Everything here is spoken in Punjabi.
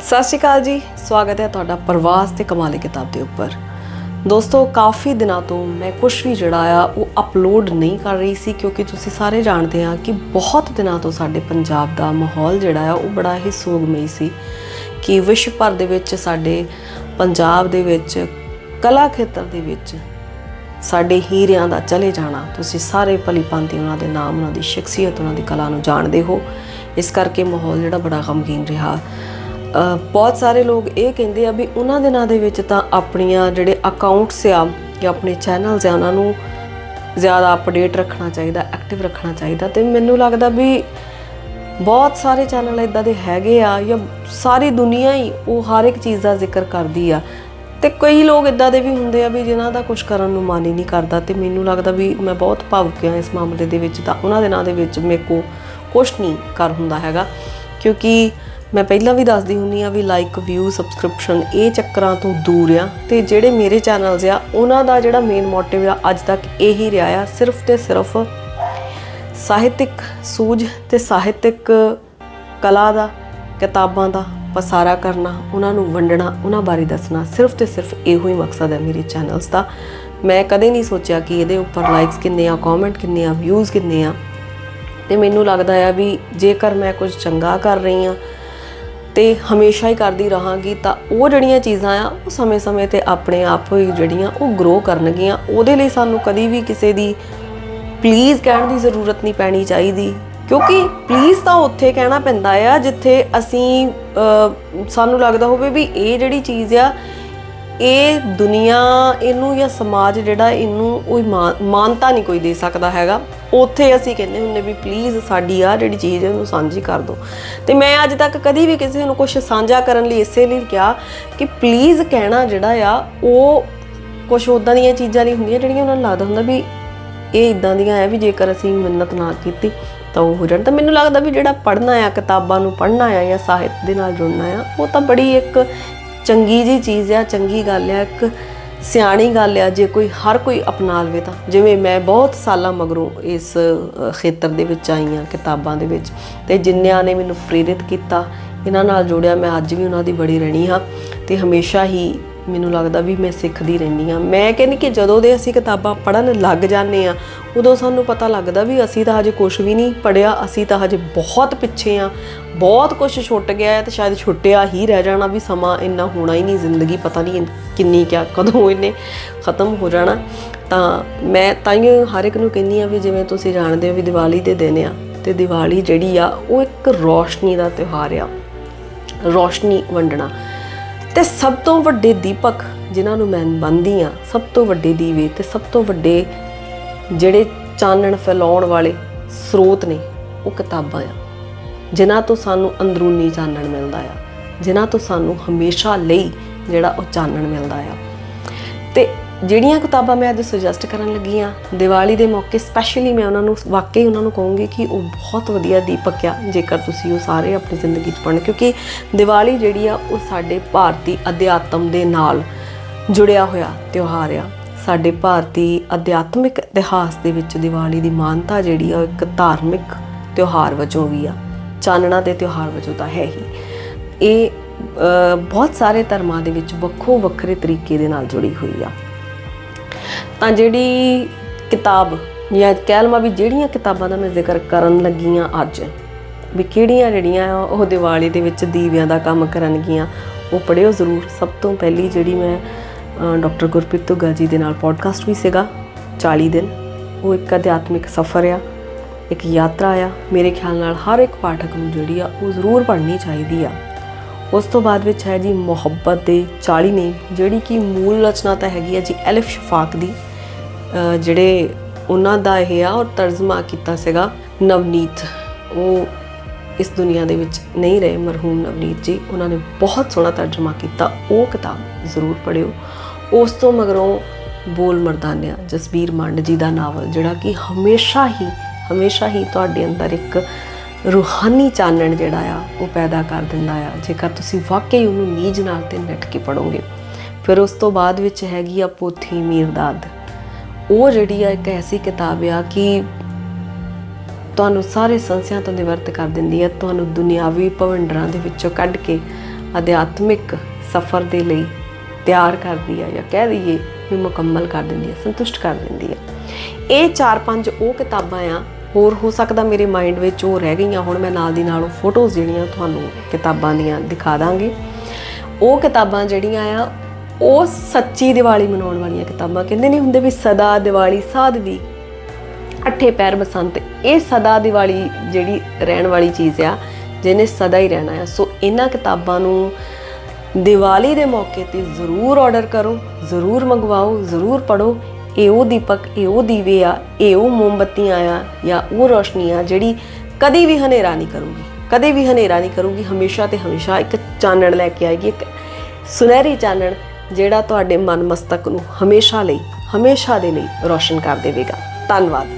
ਸਤਿ ਸ਼੍ਰੀ ਅਕਾਲ ਜੀ। ਸਵਾਗਤ ਹੈ ਤੁਹਾਡਾ ਪ੍ਰਵਾਸ ਤੇ ਕਮਾਲੇ ਕਿਤਾਬ ਦੇ ਉੱਪਰ। ਦੋਸਤੋ, ਕਾਫੀ ਦਿਨਾਂ ਤੋਂ ਮੈਂ ਕੁਝ ਵੀ ਜਿਹੜਾ ਆ, ਉਹ ਅਪਲੋਡ ਨਹੀਂ ਕਰ ਰਹੀ ਸੀ, ਕਿਉਂਕਿ ਤੁਸੀਂ ਸਾਰੇ ਜਾਣਦੇ ਆ ਕਿ ਬਹੁਤ ਦਿਨਾਂ ਤੋਂ ਸਾਡੇ ਪੰਜਾਬ ਦਾ ਮਾਹੌਲ ਜਿਹੜਾ ਆ, ਉਹ ਬੜਾ ਹੀ ਸੋਗਮਈ ਸੀ ਕਿ ਵਿਸ਼ਵ ਭਰ ਦੇ ਵਿੱਚ, ਸਾਡੇ ਪੰਜਾਬ ਦੇ ਵਿੱਚ, ਕਲਾ ਖੇਤਰ ਦੇ ਵਿੱਚ ਸਾਡੇ ਹੀਰਿਆਂ ਦਾ ਚਲੇ ਜਾਣਾ, ਤੁਸੀਂ ਸਾਰੇ ਭਲੀ ਭਾਂਤੀ ਉਹਨਾਂ ਦੇ ਨਾਮ, ਉਹਨਾਂ ਦੀ ਸ਼ਖਸੀਅਤ, ਉਹਨਾਂ ਦੀ ਕਲਾ ਨੂੰ ਜਾਣਦੇ ਹੋ। ਇਸ ਕਰਕੇ ਮਾਹੌਲ ਜਿਹੜਾ ਬੜਾ ਗਮਗੀਨ ਰਿਹਾ। ਬਹੁਤ ਸਾਰੇ ਲੋਕ ਇਹ ਕਹਿੰਦੇ ਆ ਵੀ ਉਹਨਾਂ ਦਿਨਾਂ ਦੇ ਵਿੱਚ ਤਾਂ ਆਪਣੀਆਂ ਜਿਹੜੇ ਅਕਾਊਂਟਸ ਆ ਜਾਂ ਆਪਣੇ ਚੈਨਲਸ ਆ, ਉਹਨਾਂ ਨੂੰ ਜ਼ਿਆਦਾ ਅਪਡੇਟ ਰੱਖਣਾ ਚਾਹੀਦਾ ਐਕਟਿਵ ਰੱਖਣਾ ਚਾਹੀਦਾ। ਤੇ ਮੈਨੂੰ ਲੱਗਦਾ ਵੀ ਬਹੁਤ ਸਾਰੇ ਚੈਨਲ ਇਦਾਂ ਦੇ ਹੈਗੇ ਆ ਜਾਂ ਸਾਰੀ ਦੁਨੀਆ ਹੀ ਉਹ ਹਰ ਇੱਕ ਚੀਜ਼ ਦਾ ਜ਼ਿਕਰ ਕਰਦੀ ਆ। ਤੇ ਕਈ ਲੋਕ ਇਦਾਂ ਦੇ ਵੀ ਹੁੰਦੇ ਆ ਵੀ ਜਿਨ੍ਹਾਂ ਦਾ ਕੁਝ ਕਰਨ ਨੂੰ ਮਨ ਹੀ ਨਹੀਂ ਕਰਦਾ। ਤੇ ਮੈਨੂੰ ਲੱਗਦਾ ਵੀ ਮੈਂ ਬਹੁਤ ਭਾਵੁਕ ਹਾਂ ਇਸ ਮਾਮਲੇ ਦੇ ਵਿੱਚ ਤਾਂ ਉਹਨਾਂ ਦਿਨਾਂ ਦੇ ਵਿੱਚ ਮੇਰੇ ਕੋ ਕੁਝ ਨਹੀਂ ਕਰ ਹੁੰਦਾ ਹੈਗਾ। ਕਿਉਂਕਿ ਮੈਂ ਪਹਿਲਾਂ ਵੀ ਦੱਸਦੀ ਹੁੰਨੀ ਆ ਵੀ ਲਾਈਕ ਵਿਊ ਸਬਸਕ੍ਰਿਪਸ਼ਨ ਇਹ ਚੱਕਰਾਂ ਤੋਂ ਦੂਰ ਆ ਤੇ ਜਿਹੜੇ ਮੇਰੇ ਚੈਨਲਸ ਆ, ਉਹਨਾਂ ਦਾ ਜਿਹੜਾ ਮੇਨ ਮੋਟਿਵ ਆ, ਅੱਜ ਤੱਕ ਇਹੀ ਰਿਹਾ ਆ, ਸਿਰਫ ਤੇ ਸਿਰਫ ਸਾਹਿਤਿਕ ਸੂਝ ਤੇ ਸਾਹਿਤਿਕ ਕਲਾ ਦਾ, ਕਿਤਾਬਾਂ ਦਾ ਪਸਾਰਾ ਕਰਨਾ, ਉਹਨਾਂ ਨੂੰ ਵੰਡਣਾ, ਉਹਨਾਂ ਬਾਰੇ ਦੱਸਣਾ, ਸਿਰਫ ਤੇ ਸਿਰਫ ਇਹੋ ਹੀ ਮਕਸਦ ਹੈ ਮੇਰੇ ਚੈਨਲਸ ਦਾ। ਮੈਂ ਕਦੇ ਨਹੀਂ ਸੋਚਿਆ ਕਿ ਇਹਦੇ ਉੱਪਰ ਲਾਈਕਸ ਕਿੰਨੇ ਆ ਕਮੈਂਟ ਕਿੰਨੇ ਆ ਵਿਊਜ਼ ਕਿੰਨੇ ਆ। ਤੇ ਮੈਨੂੰ ਲੱਗਦਾ ਆ ਵੀ ਜੇਕਰ ਮੈਂ ਕੁਝ ਚੰਗਾ ਕਰ ਰਹੀ ਆ ਤੇ ਹਮੇਸ਼ਾ ਹੀ ਕਰਦੀ ਰਹਾਂਗੀ ਤਾਂ ਉਹ ਜਿਹੜੀਆਂ ਚੀਜ਼ਾਂ ਆ, ਉਹ ਸਮੇਂ-ਸਮੇਂ ਤੇ ਆਪਣੇ ਆਪ ਹੀ ਜਿਹੜੀਆਂ, ਉਹ ਗਰੋ ਕਰਨਗੀਆਂ। ਉਹਦੇ ਲਈ ਸਾਨੂੰ ਕਦੀ ਵੀ ਕਿਸੇ ਦੀ ਪਲੀਜ਼ ਕਹਿਣ ਦੀ ਜ਼ਰੂਰਤ ਨਹੀਂ ਪੈਣੀ ਚਾਹੀਦੀ। ਕਿਉਂਕਿ ਪਲੀਜ਼ ਤਾਂ ਉੱਥੇ ਕਹਿਣਾ ਪੈਂਦਾ ਆ, ਜਿੱਥੇ ਅਸੀਂ ਸਾਨੂੰ ਲੱਗਦਾ ਹੋਵੇ ਵੀ ਇਹ ਜਿਹੜੀ ਚੀਜ਼ ਆ ਇਹ ਦੁਨੀਆ ਇਹਨੂੰ ਜਾਂ ਸਮਾਜ ਜਿਹੜਾ ਇਹਨੂੰ ਕੋਈ ਮਾਨ- ਮਾਨਤਾ ਨਹੀਂ ਕੋਈ ਦੇ ਸਕਦਾ ਹੈਗਾ। ਉੱਥੇ ਅਸੀਂ ਕਹਿੰਦੇ ਹੁੰਦੇ ਵੀ ਪਲੀਜ਼ ਸਾਡੀ ਆ ਜਿਹੜੀ ਚੀਜ਼ ਹੈ ਉਹਨੂੰ ਸਾਂਝੀ ਕਰ ਦਿਓ। ਤੇ ਮੈਂ ਅੱਜ ਤੱਕ ਕਦੀ ਵੀ ਕਿਸੇ ਨੂੰ ਕੁਝ ਸਾਂਝਾ ਕਰਨ ਲਈ ਇਸੇ ਲਈ ਕਿਹਾ ਕਿ ਪਲੀਜ਼ ਕਹਿਣਾ ਜਿਹੜਾ ਆ, ਉਹ ਕੁਝ ਉਦਾਂ ਦੀਆਂ ਚੀਜ਼ਾਂ ਨਹੀਂ ਹੁੰਦੀਆਂ ਜਿਹੜੀਆਂ ਉਹਨਾਂ ਨੂੰ ਲੱਗਦਾ ਹੁੰਦਾ ਵੀ ਇਹ ਇਦਾਂ ਦੀਆਂ ਹੈ ਵੀ ਜੇਕਰ ਅਸੀਂ ਮਿਹਨਤ ਨਾ ਕੀਤੀ ਤਾਂ ਉਹ ਹੋ ਜਾਣ। ਤਾਂ ਮੈਨੂੰ ਲੱਗਦਾ ਵੀ ਜਿਹੜਾ ਪੜ੍ਹਨਾ ਆ, ਕਿਤਾਬਾਂ ਨੂੰ ਪੜ੍ਹਨਾ ਆ ਜਾਂ ਸਾਹਿਤ ਦੇ ਨਾਲ ਜੁੜਨਾ ਆ, ਉਹ ਤਾਂ ਬੜੀ ਇੱਕ ਚੰਗੀ ਜੀ ਚੀਜ਼ ਆ, ਚੰਗੀ ਗੱਲ ਆ, ਇੱਕ ਸਿਆਣੀ ਗੱਲ ਆ, ਜੇ ਕੋਈ ਹਰ ਕੋਈ ਅਪਣਾ ਲਵੇ ਤਾਂ। ਜਿਵੇਂ ਮੈਂ ਬਹੁਤ ਸਾਲਾਂ ਮਗਰੋਂ ਇਸ ਖੇਤਰ ਦੇ ਵਿੱਚ ਆਈ ਹਾਂ ਕਿਤਾਬਾਂ ਦੇ ਵਿੱਚ। ਤੇ ਜਿੰਨਿਆਂ ਨੇ ਮੈਨੂੰ ਪ੍ਰੇਰਿਤ ਕੀਤਾ, ਇਹਨਾਂ ਨਾਲ ਜੋੜਿਆ ਮੈਂ ਅੱਜ ਵੀ ਉਹਨਾਂ ਦੀ ਬੜੀ ਰਣੀ ਹਾਂ। ਤੇ ਹਮੇਸ਼ਾ ਹੀ ਮੈਨੂੰ ਲੱਗਦਾ ਵੀ ਮੈਂ ਸਿੱਖਦੀ ਰਹਿੰਦੀ ਹਾਂ। ਮੈਂ ਕਹਿੰਦੀ ਕਿ ਜਦੋਂ ਦੇ ਅਸੀਂ ਕਿਤਾਬਾਂ ਪੜ੍ਹਨ ਲੱਗ ਜਾਂਦੇ ਆ ਉਦੋਂ ਸਾਨੂੰ ਪਤਾ ਲੱਗਦਾ ਵੀ ਅਸੀਂ ਤਾਂ ਹਜੇ ਕੁਝ ਵੀ ਨਹੀਂ ਪੜਿਆ ਅਸੀਂ ਤਾਂ ਹਜੇ ਬਹੁਤ ਪਿੱਛੇ ਆ ਬਹੁਤ ਕੁਝ ਛੁੱਟ ਗਿਆ ਹੈ ਤੇ ਸ਼ਾਇਦ ਛੁੱਟਿਆ ਹੀ ਰਹਿ ਜਾਣਾ ਵੀ ਸਮਾਂ ਇੰਨਾ ਹੋਣਾ ਹੀ ਨਹੀਂ, ਜ਼ਿੰਦਗੀ ਪਤਾ ਨਹੀਂ ਕਿੰਨੀ ਕਿਆ ਕਦੋਂ ਇਹਨੇ ਖਤਮ ਹੋ ਜਾਣਾ। ਤਾਂ ਮੈਂ ਤਾਈਓ ਹਰ ਇੱਕ ਨੂੰ ਕਹਿੰਦੀ ਆ ਵੀ ਜਿਵੇਂ ਤੁਸੀਂ ਜਾਣਦੇ ਹੋ ਵੀ ਦੀਵਾਲੀ ਦੇ ਦਿਨ ਆ ਤੇ ਦੀਵਾਲੀ ਜਿਹੜੀ ਆ, ਉਹ ਇੱਕ ਰੋਸ਼ਨੀ ਦਾ ਤਿਉਹਾਰ ਆ। ਰੋਸ਼ਨੀ ਵੰਡਣਾ। ਤੇ ਸਭ ਤੋਂ ਵੱਡੇ ਦੀਪਕ ਜਿਨ੍ਹਾਂ ਨੂੰ ਮੈਂ ਮੰਨਦੀ ਆ ਸਭ ਤੋਂ ਵੱਡੇ ਦੀਵੇ ਤੇ ਸਭ ਤੋਂ ਵੱਡੇ ਜਿਹੜੇ ਚਾਨਣ ਫੈਲਾਉਣ ਵਾਲੇ ਸਰੋਤ ਨੇ, ਉਹ ਕਿਤਾਬਾਂ ਆ, ਜਿਨ੍ਹਾਂ ਤੋਂ ਸਾਨੂੰ ਅੰਦਰੂਨੀ ਚਾਨਣ ਮਿਲਦਾ ਆ, ਜਿਨ੍ਹਾਂ ਤੋਂ ਸਾਨੂੰ ਹਮੇਸ਼ਾ ਲਈ ਜਿਹੜਾ ਉਹ ਚਾਨਣ ਮਿਲਦਾ ਆ। ਤੇ ਜਿਹੜੀਆਂ ਕਿਤਾਬਾਂ ਮੈਂ ਅੱਜ ਸੁਜੈਸਟ ਕਰਨ ਲੱਗੀ ਆ ਦੀਵਾਲੀ ਦੇ ਮੌਕੇ ਸਪੈਸ਼ਲੀ ਮੈਂ ਉਹਨਾਂ ਨੂੰ ਵਾਕਈ ਉਹਨਾਂ ਨੂੰ ਕਹੂੰਗੀ ਕਿ ਉਹ ਬਹੁਤ ਵਧੀਆ ਦੀਪਕ ਆ, ਜੇਕਰ ਤੁਸੀਂ ਉਹ ਸਾਰੇ ਆਪਣੀ ਜ਼ਿੰਦਗੀ 'ਚ ਪੜ੍ਹਨ, ਕਿਉਂਕਿ ਦੀਵਾਲੀ ਜਿਹੜੀ ਆ, ਉਹ ਸਾਡੇ ਭਾਰਤੀ ਅਧਿਆਤਮ ਦੇ ਨਾਲ ਜੁੜਿਆ ਹੋਇਆ ਤਿਉਹਾਰ ਆ। ਸਾਡੇ ਭਾਰਤੀ ਅਧਿਆਤਮਿਕ ਇਤਿਹਾਸ ਦੇ ਵਿੱਚ ਦੀਵਾਲੀ ਦੀ ਮਾਨਤਾ ਜਿਹੜੀ ਆ, ਉਹ ਇੱਕ ਧਾਰਮਿਕ ਤਿਉਹਾਰ ਵਜੋਂ ਵੀ ਆ। ਚਾਨਣਾ ਦੇ ਤਿਉਹਾਰ ਵਜੋਂ ਤਾਂ ਹੈ ਹੀ। ਇਹ ਬਹੁਤ ਸਾਰੇ ਧਰਮਾਂ ਦੇ ਵਿੱਚ ਵੱਖੋ ਵੱਖਰੇ ਤਰੀਕੇ ਦੇ ਨਾਲ ਜੁੜੀ ਹੋਈ ਆ। ਤਾਂ ਜਿਹੜੀ ਕਿਤਾਬ ਜਾਂ ਕਹਿ ਲਵਾਂ ਵੀ ਜਿਹੜੀਆਂ ਕਿਤਾਬਾਂ ਦਾ ਮੈਂ ਜ਼ਿਕਰ ਕਰਨ ਲੱਗੀ ਆ ਅੱਜ, ਵੀ ਕਿਹੜੀਆਂ ਜਿਹੜੀਆਂ ਆ, ਉਹ ਦੀਵਾਲੀ ਦੇ ਵਿੱਚ ਦੀਵਿਆਂ ਦਾ ਕੰਮ ਕਰਨਗੀਆਂ, ਉਹ ਪੜਿਓ ਜ਼ਰੂਰ। ਸਭ ਤੋਂ ਪਹਿਲੀ ਜਿਹੜੀ ਮੈਂ ਡਾਕਟਰ ਗੁਰਪ੍ਰੀਤ ਤੁਗਾ ਜੀ ਦੇ ਨਾਲ ਪੋਡਕਾਸਟ ਵੀ ਸੀਗਾ 40 ਦਿਨ, ਉਹ ਇੱਕ ਅਧਿਆਤਮਿਕ ਸਫ਼ਰ ਆ, ਇੱਕ ਯਾਤਰਾ ਆ। ਮੇਰੇ ਖਿਆਲ ਨਾਲ ਹਰ ਇੱਕ ਪਾਠਕ ਨੂੰ ਜਿਹੜੀ ਆ, ਉਹ ਜ਼ਰੂਰ ਪੜ੍ਹਨੀ ਚਾਹੀਦੀ ਆ। ਉਸ ਤੋਂ ਬਾਅਦ ਵਿੱਚ ਹੈ ਜੀ ਮੁਹੱਬਤ ਦੇ 40 ਨੇ ਜਿਹੜੀ ਕਿ ਮੂਲ ਰਚਨਾ ਤਾਂ ਹੈਗੀ ਆ ਜੀ ਐਲਿਫ ਸ਼ਫਾਕ ਦੀ। ਜਿਹੜੇ ਉਹਨਾਂ ਦਾ ਇਹ ਆ ਔਰ ਤਰਜਮਾ ਕੀਤਾ ਸੀਗਾ ਨਵਨੀਤ, ਉਹ ਇਸ ਦੁਨੀਆ ਦੇ ਵਿੱਚ ਨਹੀਂ ਰਹੇ ਮਰਹੂਮ ਨਵਨੀਤ ਜੀ। ਉਹਨਾਂ ਨੇ ਬਹੁਤ ਸੋਹਣਾ ਤਰਜਮਾ ਕੀਤਾ। ਉਹ ਕਿਤਾਬ ਜ਼ਰੂਰ ਪੜਿਓ ਉਸ ਤੋਂ ਮਗਰੋਂ ਬੋਲ ਮਰਦਾਨਿਆ, ਜਸਬੀਰ ਮੰਡ ਜੀ ਦਾ ਨਾਵਲ, ਜਿਹੜਾ ਕਿ ਹਮੇਸ਼ਾ ਹੀ ਹਮੇਸ਼ਾ ਹੀ ਤੁਹਾਡੇ ਅੰਦਰ ਇੱਕ ਰੂਹਾਨੀ ਚਾਨਣ ਜਿਹੜਾ ਆ, ਉਹ ਪੈਦਾ ਕਰ ਦਿੰਦਾ ਆ। ਜੇਕਰ ਤੁਸੀਂ ਵਾਕਈ ਉਹਨੂੰ ਨੀਜ ਨਾਲ ਤੇ ਨੱਟ ਕੇ ਪੜੋਗੇ ਫਿਰ ਉਸ ਤੋਂ ਬਾਅਦ ਵਿੱਚ ਹੈਗੀ ਆ ਪੋਥੀ ਮੀਰਦਾਦ। ਉਹ ਜਿਹੜੀ ਆ ਇੱਕ ਐਸੀ ਕਿਤਾਬ ਆ ਕਿ ਤੁਹਾਨੂੰ ਸਾਰੇ ਸੰਸਿਆਂ ਤੋਂ ਨਿਵਰਤ ਕਰ ਦਿੰਦੀ ਹੈ ਤੁਹਾਨੂੰ ਦੁਨਿਆਵੀ ਭਵੰਡਰਾਂ ਦੇ ਵਿੱਚੋਂ ਕੱਢ ਕੇ ਅਧਿਆਤਮਿਕ ਸਫ਼ਰ ਦੇ ਲਈ ਤਿਆਰ ਕਰਦੀ ਆ ਜਾਂ ਕਹਿ ਦਈਏ ਵੀ ਮੁਕੰਮਲ ਕਰ ਦਿੰਦੀ ਹੈ ਸੰਤੁਸ਼ਟ ਕਰ ਦਿੰਦੀ ਆ। ਇਹ ਚਾਰ ਪੰਜ ਉਹ ਕਿਤਾਬਾਂ ਆ, ਹੋਰ ਹੋ ਸਕਦਾ ਮੇਰੇ ਮਾਈਂਡ ਵਿੱਚ ਉਹ ਰਹਿ ਗਈਆਂ ਹੁਣ, ਮੈਂ ਨਾਲ ਦੀ ਨਾਲ ਉਹ ਫੋਟੋਜ਼ ਜਿਹੜੀਆਂ ਤੁਹਾਨੂੰ ਕਿਤਾਬਾਂ ਦੀਆਂ ਦਿਖਾ ਦਾਂਗੀ। ਉਹ ਕਿਤਾਬਾਂ ਜਿਹੜੀਆਂ ਆ ਉਹ ਸੱਚੀ ਦੀਵਾਲੀ ਮਨਾਉਣ ਵਾਲੀਆਂ ਕਿਤਾਬਾਂ ਕਹਿੰਦੇ ਨਹੀਂ ਹੁੰਦੇ ਵੀ ਸਦਾ ਦੀਵਾਲੀ ਸਾਧਵੀ ਅੱਠੇ ਪੈਰ ਬਸੰਤ। ਇਹ ਸਦਾ ਦੀਵਾਲੀ ਜਿਹੜੀ ਰਹਿਣ ਵਾਲੀ ਚੀਜ਼ ਆ, ਜਿਹਨੇ ਸਦਾ ਹੀ ਰਹਿਣਾ ਆ। ਸੋ ਇਹਨਾਂ ਕਿਤਾਬਾਂ ਨੂੰ ਦੀਵਾਲੀ ਦੇ ਮੌਕੇ ਤੇ ਜ਼ਰੂਰ ਆਰਡਰ ਕਰੋ, ਜ਼ਰੂਰ ਮੰਗਵਾਓ, ਜ਼ਰੂਰ ਪੜੋ ਇਹ ਉਹ ਦੀਪਕ, ਇਹ ਉਹ ਦੀਵੇ ਆ, ਇਹ ਉਹ ਮੋਮਬੱਤੀਆਂ ਆ ਜਾਂ ਉਹ ਰੋਸ਼ਨੀ ਆ ਜਿਹੜੀ ਕਦੀ ਵੀ ਹਨੇਰਾ ਨਹੀਂ ਕਰੂਗੀ। ਕਦੇ ਵੀ ਹਨੇਰਾ ਨਹੀਂ ਕਰੂਗੀ, ਹਮੇਸ਼ਾ ਤੇ ਹਮੇਸ਼ਾ ਇੱਕ ਚਾਨਣ ਲੈ ਕੇ ਆਏਗੀ, ਇੱਕ ਸੁਨਹਿਰੀ ਚਾਨਣ ਜਿਹੜਾ ਤੁਹਾਡੇ ਮਨ ਮਸਤਕ ਨੂੰ ਹਮੇਸ਼ਾ ਲਈ ਹਮੇਸ਼ਾ ਦੇ ਲਈ ਰੋਸ਼ਨ ਕਰ ਦੇਵੇਗਾ। ਧੰਨਵਾਦ।